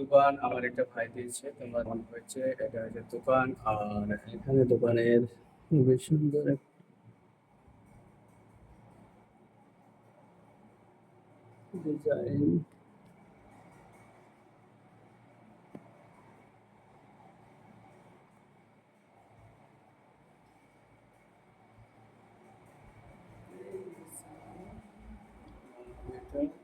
দোকান আমার একটা ভাই দিয়েছে, তোমার মনে হয়েছে এটা হচ্ছে দোকান, আর এখানে দোকানের বেশ সুন্দর ডিজাইন। এটা CPU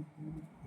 Mm-hmm.